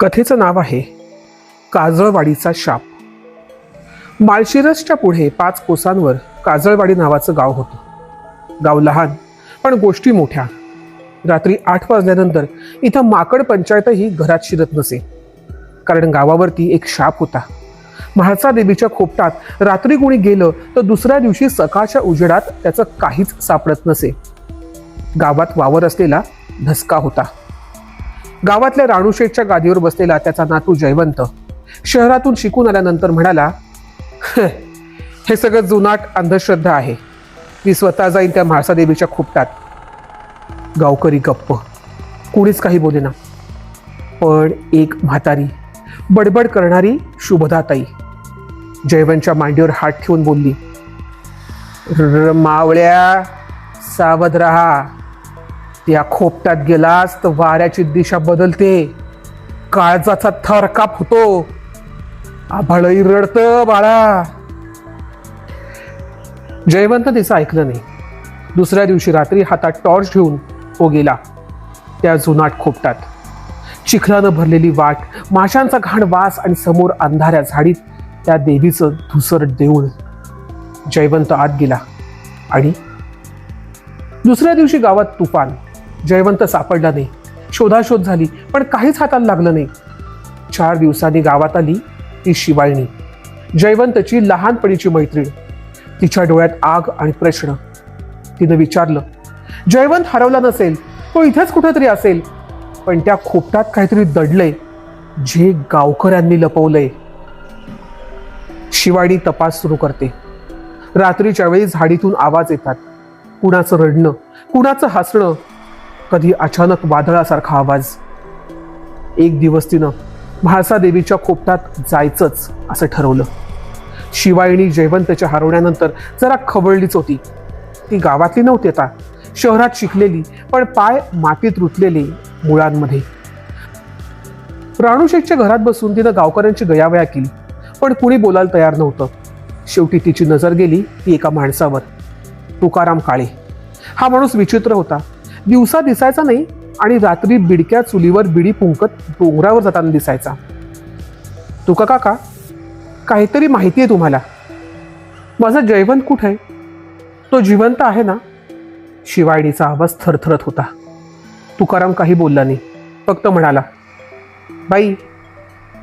कथेचं नाव आहे काजळवाडीचा शाप. माळशिरसच्या पुढे पाच कोसांवर काजळवाडी नावाचं गाव होतं. गाव लहान पण गोष्टी मोठ्या. रात्री आठ वाजल्यानंतर इथं माकड पंचायतही घरात शिरत नसे. कारण गावावरती एक शाप होता. म्हाळसा देवीच्या खोपटात रात्री कोणी गेलं तर दुसऱ्या दिवशी सकाळच्या उजेडात त्याचं काहीच सापडत नसे. गावात वावर असलेला धसका होता. गावातल्या राणूशेठच्या गादीवर बसलेला त्याचा नातू जयवंत शहरातून शिकून आल्यानंतर म्हणाला हे सगळं जुनाट अंधश्रद्धा आहे. मी स्वतः जाईन त्या म्हाळसादेवीच्या खुपटात. गावकरी गप्प. कुणीच काही बोलेना पण एक म्हातारी बडबड करणारी शुभदाताई जयवंतच्या मांडीवर हात ठेवून बोलली "र- मावळ्या सावध रहा. त्या खोपटात गेलास तर वाऱ्याची दिशा बदलते. काळजाचा थरकाप होतो. आभाळही रडत बाळा. जयवंत तिचं ऐकलं नाही. दुसऱ्या दिवशी रात्री हातात टॉर्च घेऊन तो गेला त्या जुनाट खोपटात चिखलानं भरलेली वाट माशांचा घाण वास आणि समोर अंधाऱ्या झाडीत त्या देवीचं धुसर देऊळ. जयवंत आत गेला आणि दुसऱ्या दिवशी गावात तुफान. जयवंत सापडला नाही. शोधाशोध झाली पण काहीच हाताला लागलं नाही. चार दिवसांनी गावात आली ती शिवाळणी जयवंतची लहानपणीची मैत्रीण. तिच्या डोळ्यात आग आणि प्रश्न. तिनं विचारलं जयवंत हरवला नसेल तो इथेच कुठेतरी असेल. पण त्या खोपटात काहीतरी दडलंय जे गावकऱ्यांनी लपवलंय. शिवाणी तपास सुरू करते. रात्रीच्या वेळी झाडीतून आवाज येतात. कुणाचं रडणं कुणाचं हसणं कधी अचानक वादळासारखा आवाज. एक दिवस तिनं म्हाळसादेवीच्या खोपटात जायचंच असं ठरवलं. शिवायणी जयवंतच्या हरवण्यानंतर जरा खवळलीच होती. ती गावातली नव्हती आता. शहरात शिकलेली पण पाय मातीत रुतलेले मुळांमध्ये. राणूशेठच्या घरात बसून तिनं गावकऱ्यांची गयावया केली पण कुणी बोलायला तयार नव्हतं. शेवटी तिची नजर गेली ती एका माणसावर. तुकाराम काळे. हा माणूस विचित्र होता. दिवसा दिसायचा नाही आणि रात्री बिडक्या चुलीवर बिडी पुंकत डोंगरावर जाताना दिसायचा. तुका काका काहीतरी माहिती आहे तुम्हाला. माझा जयवंत कुठे आहे? तो जिवंत आहे ना? शिवायडीचा आवाज थरथरत होता. तुकाराम काही बोलला नाही फक्त म्हणाला बाई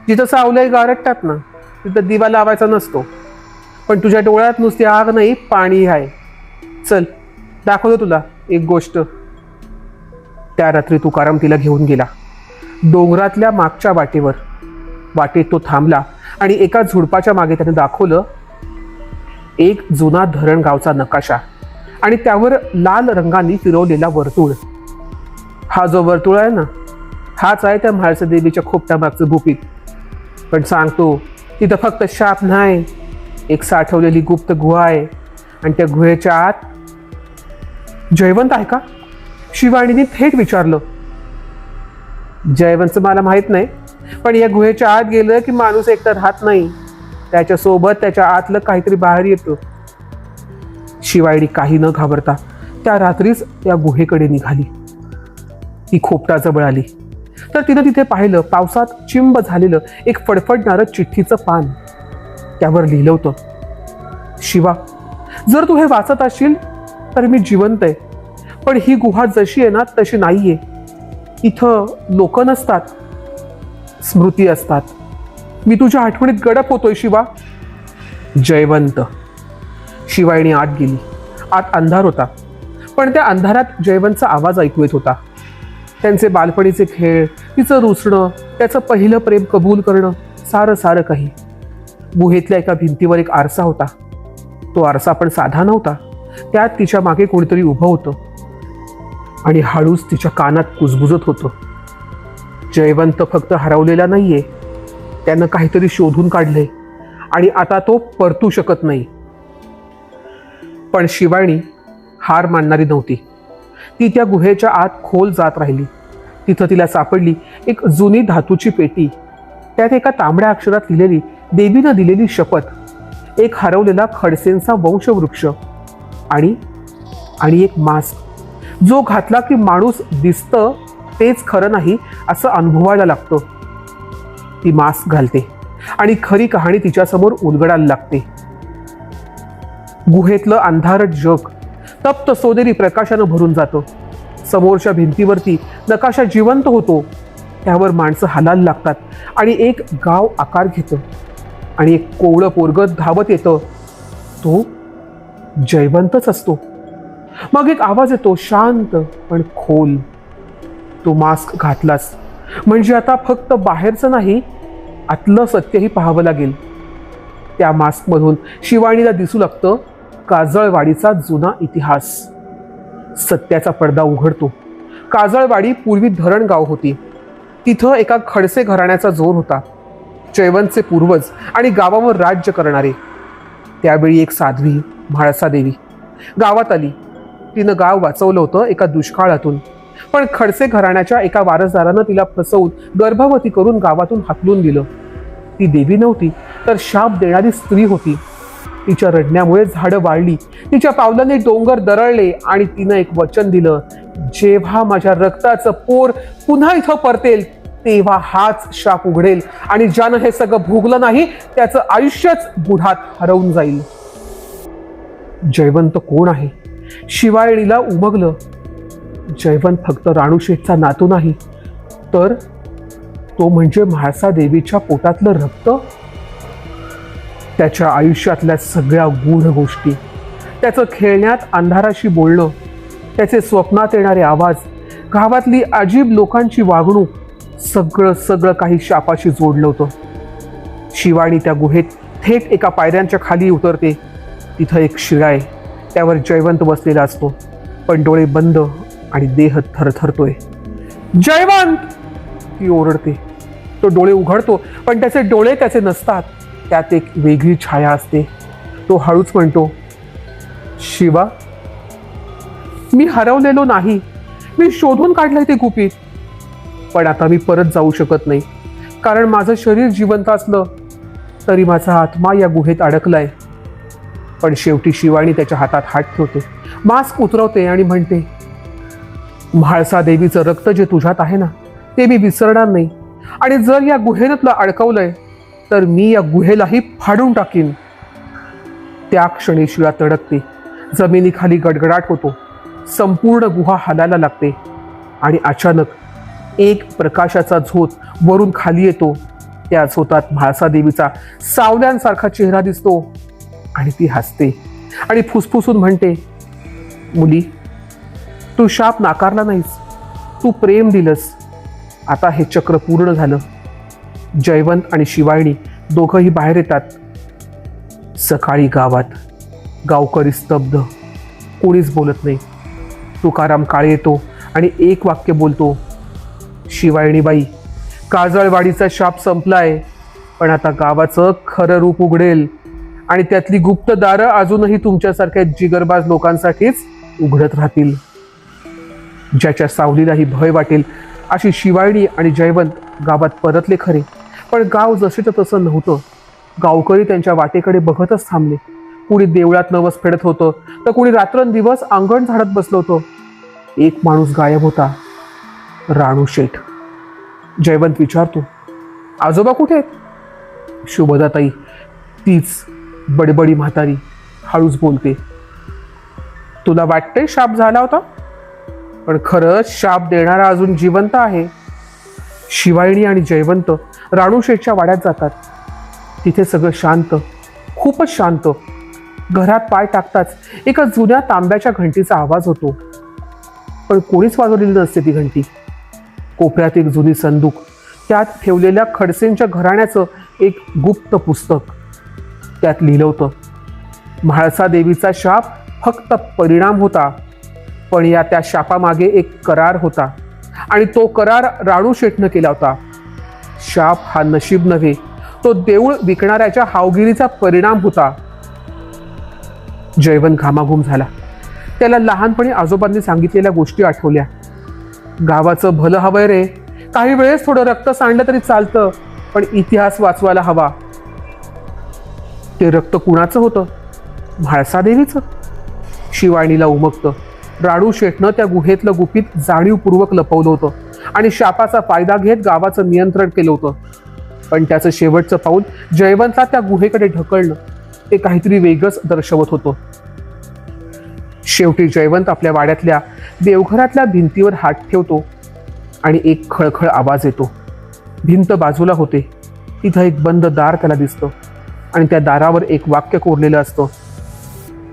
जिथं सावलंय गारटतात ना तिथं दिवा लावायचा नसतो. पण तुझ्या डोळ्यात नुसती आग नाही पाणी आहे. चल दाखवतो तुला एक गोष्ट. त्या रात्री तुकाराम तिला घेऊन गेला. डोंगरातल्या मागच्या वाटेवर. वाटेत तो थांबला आणि एका झुडपाच्या मागे त्याने दाखवलं एक जुना धरण गावचा नकाशा आणि त्यावर लाल रंगाने फिरवलेला वर्तुळ. हा जो वर्तुळ आहे ना हाच आहे त्या म्हाळसा देवीच्या खोपट्या मागचं गुपित. पण सांगतो तिथं फक्त शाप नाही एक साठवलेली गुप्त गुहा आहे. आणि त्या गुहेच्या आत जयवंत आहे का? शिवाणीने थेट विचारलं. जयवंत मला माहीत नाही पण या गुहेच्या आत गेलं की माणूस एकटा राहत नाही. त्याच्यासोबत त्याच्या आतलं काहीतरी बाहेर येतं. शिवायडी काही न घाबरता त्या रात्रीच त्या गुहेकडे निघाली. ती खोपटाजवळ आली. तर तिनं तिथे पाहिलं पावसात चिंब झालेलं एक फडफडणारं चिठ्ठीचं पान. त्यावर लिहिलं होतं शिवा जर तू हे वाचत असशील तर मी जिवंत आहे. पण ही गुहा जशी आहे ना तशी नाही आहे इथं लोक नसतात स्मृती असतात. मी तुझ्या आठवणीत गडप होतोय शिवा. जयवंत. शिवायणी आत गेली. आत अंधार होता. पण त्या अंधारात जयवंतचा आवाज ऐकू येत होता. त्यांचे बालपणीचे खेळ तिचं रुसणं त्याचं पहिलं प्रेम कबूल करणं सारं सारं काही. गुहेतल्या एका भिंतीवर एक आरसा होता. तो आरसा पण साधा नव्हता. त्यात तिच्यामागे कोणीतरी उभं होतं. आणि हळूच तिच्या कानात कुजबुजत होतं. जयवंत फक्त हरवलेला नाहीये. त्यानं काहीतरी शोधून काढले आणि आता तो परतू शकत नाही. पण शिवाणी हार मानणारी नव्हती. ती त्या गुहेच्या आत खोल जात राहिली. तिथं तिला सापडली एक जुनी धातूची पेटी. त्यात एका तांबड्या अक्षरात लिहिलेली देवीनं दिलेली शपथ. एक हरवलेला खडसेंचा वंशवृक्ष. आणि आणि एक मास्क. जो घातला की माणूस दिसतं तेच खरं नाही असं अनुभवायला लागतं. ती मास्क घालते आणि खरी कहाणी तिच्यासमोर उलगडायला लागते. गुहेतलं अंधारट जग तप्त सोनेरी प्रकाशानं भरून जातं. समोरच्या भिंतीवरती नकाशा जिवंत होतो. त्यावर माणसं हालायला लागतात आणि एक गाव आकार घेतं. आणि एक कोवळं पोरगत धावत येतं. तो जयवंतच असतो. मग एक आवाज येतो शांत पण खोल. तो मास्क घातलास. म्हणजे आता फक्त बाहेरचं नाही आतलं सत्यही पाहावं लागेल. त्या मास्कमधून शिवाणीला दिसू लागतं काजळवाडीचा जुना इतिहास. सत्याचा पडदा उघडतो. काजळवाडी पूर्वी धरण गाव होती. तिथं एका खडसे घराण्याचा जोर होता. जयवंतचे पूर्वज आणि गावावर राज्य करणारे. त्यावेळी एक साध्वी म्हाळसा देवी गावात आली. तिनं गाव वाचवलं होतं एका दुष्काळातून. पण खडसे घराण्याच्या एका वारसदारानं तिला फसवून गर्भवती करून गावातून हाकलून दिलं. ती देवी नव्हती तर शाप देणारी स्त्री होती. तिच्या रडण्यामुळे झाडं वाळली तिच्या पावलाने डोंगर दरळले आणि तिनं एक वचन दिलं जेव्हा माझ्या रक्ताचं पोर पुन्हा इथं परतेल तेव्हा हाच शाप उघडेल आणि ज्यानं हे सगळं भोगलं नाही त्याचं आयुष्यच बुढात हरवून जाईल. जयवंत कोण आहे? शिवायणीला उमगलं. जयवंत फक्त राणूशेठचा नातू नाही तर तो म्हणजे म्हाळसा देवीच्या पोटातलं रक्त? त्याच्या आयुष्यातल्या सगळ्या गूढ गोष्टी त्याचं खेळण्यात अंधाराशी बोलणं त्याचे स्वप्नात येणारे आवाज गावातली अजीब लोकांची वागणूक सगळं सगळं काही शापाशी जोडलं होतं. शिवाणी त्या गुहेत थेट एका पायऱ्यांच्या खाली उतरते. तिथं एक शिळा त्यावर जयवंत बसलेला असतो. पण डोळे बंद आणि देह थरथरतोय. जयवंत! ती ओरडते. तो डोळे उघडतो पण त्याचे डोळे त्याचे नसतात. त्यात एक वेगळी छाया असते. तो हळूच म्हणतो शिवा मी हरवलेलो नाही. मी शोधून काढलंय ते गुपित. पण आता मी परत जाऊ शकत नाही. कारण माझं शरीर जिवंत असलं तरी माझा आत्मा या गुहेत अडकलाय. पण शेवटी शिवाणी त्याच्या हातात हात ठेवते. मास्क उतरवते आणि म्हणते म्हाळसा देवीचं रक्त जे तुझ्यात आहे ना ते मी विसरणार नाही. आणि जर या गुहेनं तुला अडकवलंय तर मी या गुहेलाही फाडून टाकीन. त्या क्षणी शिळा तडकते. जमिनीखाली गडगडाट होतो. संपूर्ण गुहा हालायला लागते. आणि अचानक एक प्रकाशाचा झोत वरून खाली येतो. त्या झोतात म्हाळसा देवीचा सावल्यांसारखा चेहरा दिसतो. आणि ती हसते. आणि फुसफुसून म्हणते मुली तू शाप नाकारला नाहीस. तू प्रेम दिलंस. आता हे चक्र पूर्ण झालं. जयवंत आणि शिवायणी दोघंही बाहेर येतात. सकाळी गावात. गावकरी स्तब्ध. कोणीच बोलत नाही. तुकाराम काळे येतो आणि एक वाक्य बोलतो शिवायणीबाई काजळवाडीचा शाप संपलाय. पण आता गावाचं खरं रूप उघडेल. आणि त्यातली गुप्त दारं अजूनही तुमच्यासारख्या जिगरबाज लोकांसाठीच उघडत राहतील. ज्याच्या सावलीलाही भय वाटेल अशी शिवायणी आणि जयवंत गावात परतले खरे. पण गाव जसेचं तसं नव्हतं. गावकरी त्यांच्या वाटेकडे बघतच थांबले. कुणी देवळात नवस फेडत होतं तर कुणी रात्रंदिवस अंगण झाडत बसलं होतं. एक माणूस गायब होता. राणू शेठ. जयवंत विचारतो आजोबा कुठे आहेत? शुभदाताई तीच बडबडी म्हातारी हळूच बोलते. तुला वाटते शाप झाला होता? पण खरंच शाप देणारा अजून जिवंत आहे. शिवायणी आणि जयवंत राणूशेठच्या वाड्यात जातात. तिथे सगळं शांत खूपच शांत. घरात पाय टाकताच एका जुन्या तांब्याच्या घंटीचा आवाज होतो. पण कोणीच वाजवलेली नसते ती घंटी. कोपऱ्यात एक जुनी संदूक त्यात ठेवलेल्या खडसेंच्या घराण्याचं एक गुप्त पुस्तक. त्यात लिहिलं होतं म्हाळसा देवीचा शाप फक्त परिणाम होता पण या त्या शापामागे एक करार होता आणि तो करार राणू शेठनं केला होता. शाप हा नशीब नव्हे तो देऊळ विकणाऱ्याच्या हावगिरीचा परिणाम होता. जयवन घामाघूम झाला. त्याला लहानपणी आजोबांनी सांगितलेल्या गोष्टी आठवल्या. गावाचं भलं हवंय रे. काही वेळेस थोडं रक्त सांडलं तरी चालतं पण इतिहास वाचवायला हवा. ते रक्त कुणाचं होतं? म्हाळसादेवीचं? शिवाणीला उमगतं. राडू शेठनं त्या गुहेतलं गुपित जाणीवपूर्वक लपवलं होतं आणि शापाचा फायदा घेत गावाचं नियंत्रण केलं होतं. पण त्याचं शेवटचं पाऊल जयवंतला त्या गुहेकडे ढकलणं ते काहीतरी वेगळंच दर्शवत होतं. शेवटी जयवंत आपल्या वाड्यातल्या देवघरातल्या भिंतीवर हात ठेवतो आणि एक खळखळ आवाज येतो. भिंत बाजूला होते. तिथं एक बंद दार त्याला दिसतं. आणि त्या दारावर एक वाक्य कोरलेलं असतं.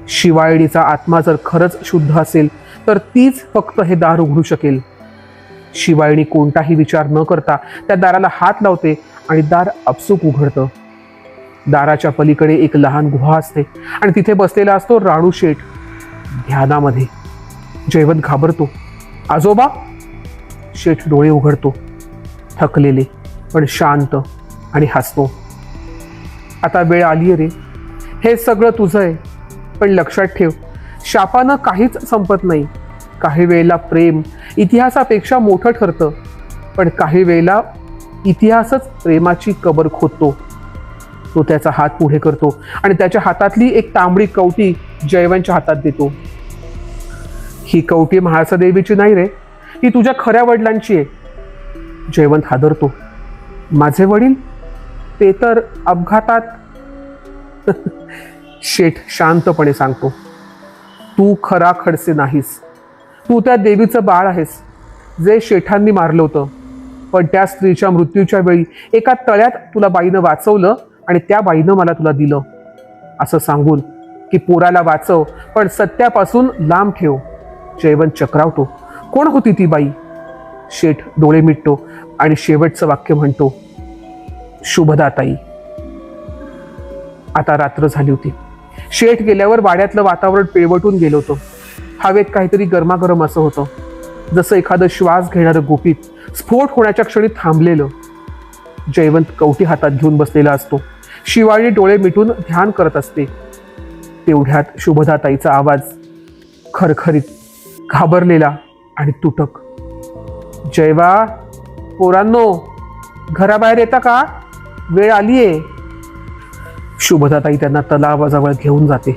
शिवायडीचा आत्मा जर खरंच शुद्ध असेल तर तीच फक्त हे दार उघडू शकेल. शिवायणी कोणताही विचार न करता त्या दाराला हात लावते आणि दार अपसूक उघडतं. दाराच्या पलीकडे एक लहान गुहा असते आणि तिथे बसलेला असतो राणू शेठ. ध्यानामध्ये. जयवंत घाबरतो. आजोबा? शेठ डोळे उघडतो. थकलेले पण शांत आणि हसतो. आता वेळ आली आहे रे. हे सगळं तुझं आहे. पण लक्षात ठेव शापानं काहीच संपत नाही. काही वेळेला प्रेम इतिहासापेक्षा मोठं ठरतं. पण काही वेळेला इतिहासच प्रेमाची कबर खोदतो. तो त्याचा हात पुढे करतो आणि त्याच्या हातातली एक तांबडी कवटी जयवंतच्या हातात देतो. ही कवटी महाळसा देवीची नाही रे. ती तुझ्या खऱ्या वडिलांची आहे. जयवंत हादरतो. माझे वडील ते तर अपघातात. शेठ शांतपणे सांगतो तू खरा खडसे नाहीस. तू त्या देवीचं बाळ आहेस. जे शेठांनी मारलं होतं पण त्या स्त्रीच्या मृत्यूच्या वेळी एका तळ्यात तुला बाईनं वाचवलं आणि त्या बाईनं मला तुला दिलं. असं सांगून की पोराला वाचव पण सत्यापासून लांब ठेव. जयवंत चक्रावतो. कोण होती ती बाई? शेठ डोळे मिटतो आणि शेवटचं वाक्य म्हणतो शुभदाताई. आता रात्र झाली होती. शेठ गेल्यावर वाड्यातलं वातावरण पिळवटून गेलं होतं. हवेत काहीतरी गरमागरम असं होतं. जसं एखादं श्वास घेणारं गुपित स्फोट होण्याच्या क्षणी थांबलेलं. जयवंत कवटी हातात घेऊन बसलेला असतो. शिवाळी डोळे मिटून ध्यान करत असते. तेवढ्यात शुभदाताईचा आवाज खरखरीत घाबरलेला आणि तुटक. जयवा पोरांनो घराबाहेर येता का? वेळ आली आहे शुभदाताई त्यांना तलावाजवळ घेऊन जाते.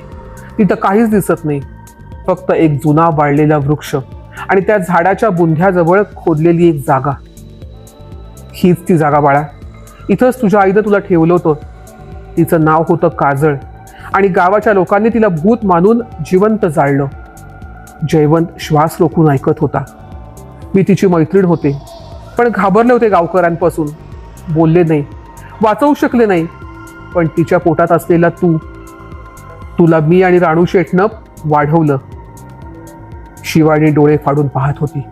तिथं काहीच दिसत नाही. फक्त एक जुना वाळलेला वृक्ष आणि त्या झाडाच्या बुंध्याजवळ खोदलेली एक जागा. हीच ती जागा बाळा. इथंच तुझ्या आईनं तुला ठेवलं होतं. तिचं नाव होतं काजळ आणि गावाच्या लोकांनी तिला भूत मानून जिवंत जाळलं. जयवंत श्वास रोखून ऐकत होता. मी तिची मैत्रीण होते पण घाबरले होते गावकऱ्यांपासून. बोलले नाही. वाचवू शकले नाही. पण तिच्या पोटात असलेला तू तुला मी आणि राणू शेठनं वाढवलं. शिवानी डोळे फाडून पाहत होती.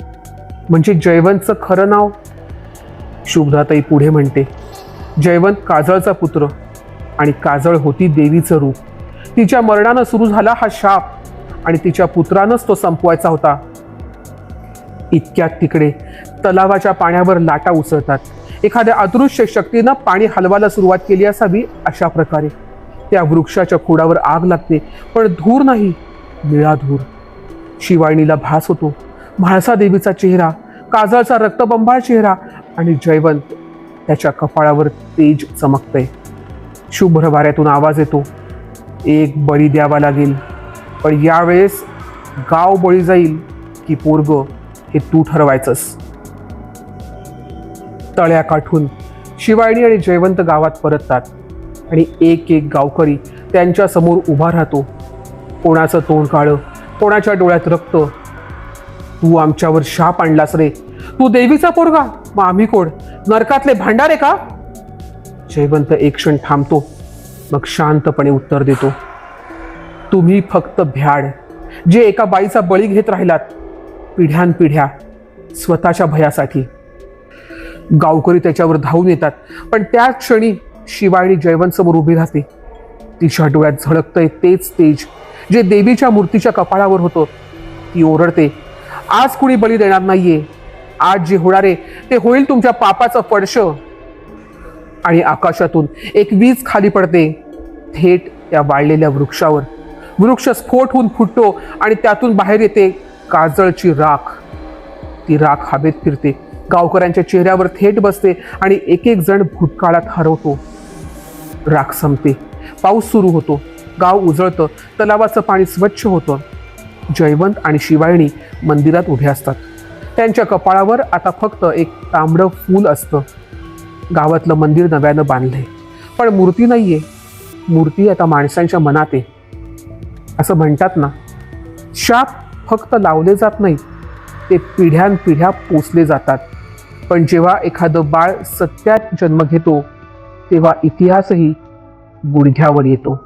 म्हणजे जयवंतचं खरं नाव? शुभदाताई पुढे म्हणते जयवंत काजळचा पुत्र आणि काजळ होती देवीचं रूप. तिच्या मरणानं सुरू झाला हा शाप आणि तिच्या पुत्रानंच तो संपवायचा होता. इतक्यात तिकडे तलावाच्या पाण्यावर लाटा उसळतात. एखाद्या अदृश्य शक्तीनं पाणी हलवायला सुरुवात केली असावी अशा प्रकारे. त्या वृक्षाच्या खोडावर आग लागते पण धूर नाही निळा धूर. शिवाणीला भास होतो. म्हाळसादेवीचा चेहरा काजळचा रक्तबंबाळ चेहरा आणि जयवंत त्याच्या कपाळावर तेज चमकतंय. शुभ्र वाऱ्यातून आवाज येतो. एक बळी द्यावा लागेल पण यावेळेस गाव बळी जाईल की पोरग हे तू ठरवायचंस. तळ्या काठून शिवायणी आणि जयवंत गावात परततात. आणि एक एक गावकरी त्यांच्यासमोर उभा राहतो. कोणाचं तोंड काळं कोणाच्या डोळ्यात रक्त? तू आमच्यावर शाप आणलास रे. तू देवीचा पोरगा मग आम्ही कोण? नरकातले भांडारे का? जयवंत एक क्षण थांबतो मग शांतपणे उत्तर देतो. तुम्ही फक्त भ्याड. जे एका बाईचा बळी घेत राहिलात पिढ्यानपिढ्या स्वतःच्या भयासाठी. गावकरी त्याच्यावर धावून येतात. पण त्या क्षणी शिवाणी जयवंत समोर उभी राहते. तिच्या डोळ्यात झळकतंय तेच तेज जे देवीच्या मूर्तीच्या कपाळावर होतं. ती ओरडते आज कुणी बळी देणार नाहीये. आज जे होणारे ते होईल तुमच्या पापाचं पडश आणि आकाशातून एक वीज खाली पडते. थेट त्या वाळलेल्या वृक्षावर. वृक्ष स्फोट होऊन फुटतो आणि त्यातून बाहेर येते काजळची राख. ती राख हवेत फिरते. गावकऱ्यांच्या चेहऱ्यावर थेट बसते आणि एक एक जण भूतकाळात हरवतो. राख संपते. पाऊस सुरू होतो. गाव उजळतं. तलावाचं पाणी स्वच्छ होतं. जयवंत आणि शिवायणी मंदिरात उभे असतात. त्यांच्या कपाळावर आता फक्त एक तांबडं फूल असतं. गावातलं मंदिर नव्यानं बांधलं पण मूर्ती नाही आहे मूर्ती आता माणसांच्या मनात. आहे असं म्हणतात ना शाप फक्त लावले जात नाही ते पिढ्यानपिढ्या पोचले जातात. पण जेव्हा एखादं बाळ सत्यात जन्म घेतो तेव्हा इतिहासही गुडघ्यावर येतो.